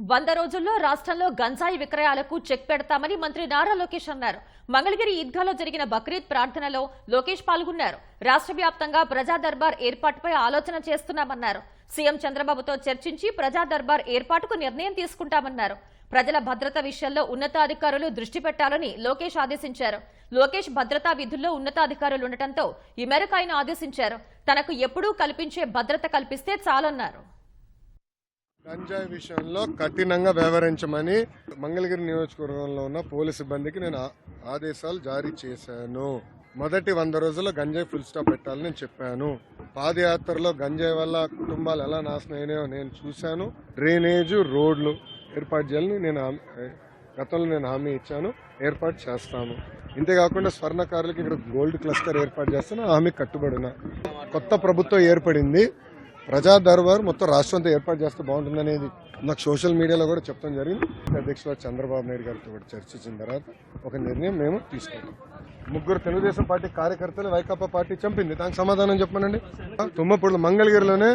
వంద రోజుల్లో రాష్ట్రంలో గంజాయి విక్రయాలకు చెక్ పెడతామని మంత్రి నారా లోకేష్ అన్నారు. మంగళగిరి ఈద్గాలో జరిగిన బక్రీద్ ప్రార్థనలో లోకేష్ పాల్గొన్నారు. రాష్ట్ర వ్యాప్తంగా ప్రజా దర్బార్ ఏర్పాటుపై ఆలోచన చేస్తున్నామన్నారు. సీఎం చంద్రబాబుతో చర్చించి ప్రజా దర్బార్ ఏర్పాటుకు నిర్ణయం తీసుకుంటామన్నారు. ప్రజల భద్రత విషయంలో ఉన్నతాధికారులు దృష్టి పెట్టాలని లోకేష్ ఆదేశించారు. లోకేష్ భద్రతా విధుల్లో ఉన్నతాధికారులు ఉండటంతో ఈ మేరకు ఆయన ఆదేశించారు. తనకు ఎప్పుడూ కల్పించే భద్రత కల్పిస్తే చాలన్నారు. గంజాయి విషయంలో కఠినంగా వ్యవహరించమని మంగళగిరి నియోజకవర్గంలో ఉన్న పోలీసు సిబ్బందికి నేను ఆదేశాలు జారీ చేశాను. మొదటి వంద రోజుల్లో గంజాయి ఫుల్ స్టాప్ పెట్టాలని నేను చెప్పాను. పాదయాత్రలో గంజాయి వల్ల కుటుంబాలు ఎలా నాశనం అయినాయో నేను చూశాను. డ్రైనేజ్ రోడ్లు ఏర్పాటు చేయాలని నేను హామీ- గతంలో నేను హామీ ఇచ్చాను. ఏర్పాటు చేస్తాను ఇంతేకాకుండా స్వర్ణకారులకి ఇక్కడ గోల్డ్ క్లస్టర్ ఏర్పాటు చేస్తాను. హామీ కట్టుబడిన కొత్త ప్రభుత్వం ఏర్పడింది. ప్రజా దర్బార్ మొత్తం రాష్ట్రం అంతా ఏర్పాటు చేస్తే బాగుంటుందనేది నాకు సోషల్ మీడియాలో కూడా చెప్పడం జరిగింది. అధ్యక్షుడు చంద్రబాబు నాయుడు గారితో కూడా చర్చించిన తర్వాత ఒక నిర్ణయం మేము తీసుకుంటాం ముగ్గురు తెలుగుదేశం పార్టీ కార్యకర్తలు వైకాపా పార్టీ చంపింది. దానికి సమాధానం చెప్పమనండి. తుమ్మపూడి మంగళగిరిలోనే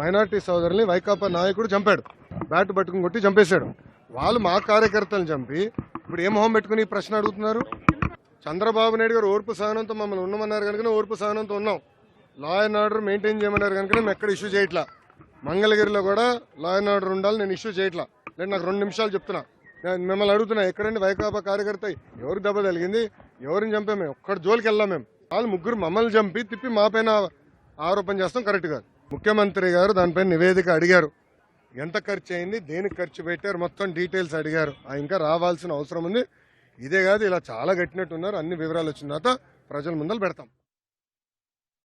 మైనార్టీ సోదరుల్ని వైకాపా నాయకుడు చంపాడు. బ్యాట్ పట్టుకుని కొట్టి చంపేశాడు. వాళ్ళు మా కార్యకర్తలను చంపి ఇప్పుడు ఏ మొహం పెట్టుకుని ప్రశ్న అడుగుతున్నారు? చంద్రబాబు నాయుడు గారు ఓర్పు సహనంతో మమ్మల్ని ఉండమన్నారు కనుక ఓర్పు సహనంతో ఉన్నాం. లా అండ్ ఆర్డర్ మెయింటైన్ చేయమన్నారు కనుక మేము ఎక్కడ ఇష్యూ చేయట్లా. మంగళగిరిలో కూడా లా అండ్ ఆర్డర్ ఉండాలి నేను ఇష్యూ చేయట్లా. లేదు నాకు రెండు నిమిషాలు చెప్తున్నా. నేను మిమ్మల్ని అడుగుతున్నా ఎక్కడండి వైకాపా కార్యకర్త? ఎవరు దెబ్బ తగిలింది? ఎవరిని చంపా మేము? ఒక్కడి జోలికి వెళ్ళాం మేము. వాళ్ళు ముగ్గురు మమ్మల్ని చంపి తిప్పి మా పైన ఆరోపణ చేస్తాం కరెక్ట్ కాదు. ముఖ్యమంత్రి గారు దానిపైన నివేదిక అడిగారు. ఎంత ఖర్చు అయింది దేనికి ఖర్చు పెట్టారు మొత్తం డీటెయిల్స్ అడిగారు. ఇంకా రావాల్సిన అవసరం ఉంది. ఇదే కాదు ఇలా చాలా కట్టినట్టున్నారు అన్ని వివరాలు వచ్చిన తర్వాత ప్రజల ముందలు పెడతాం.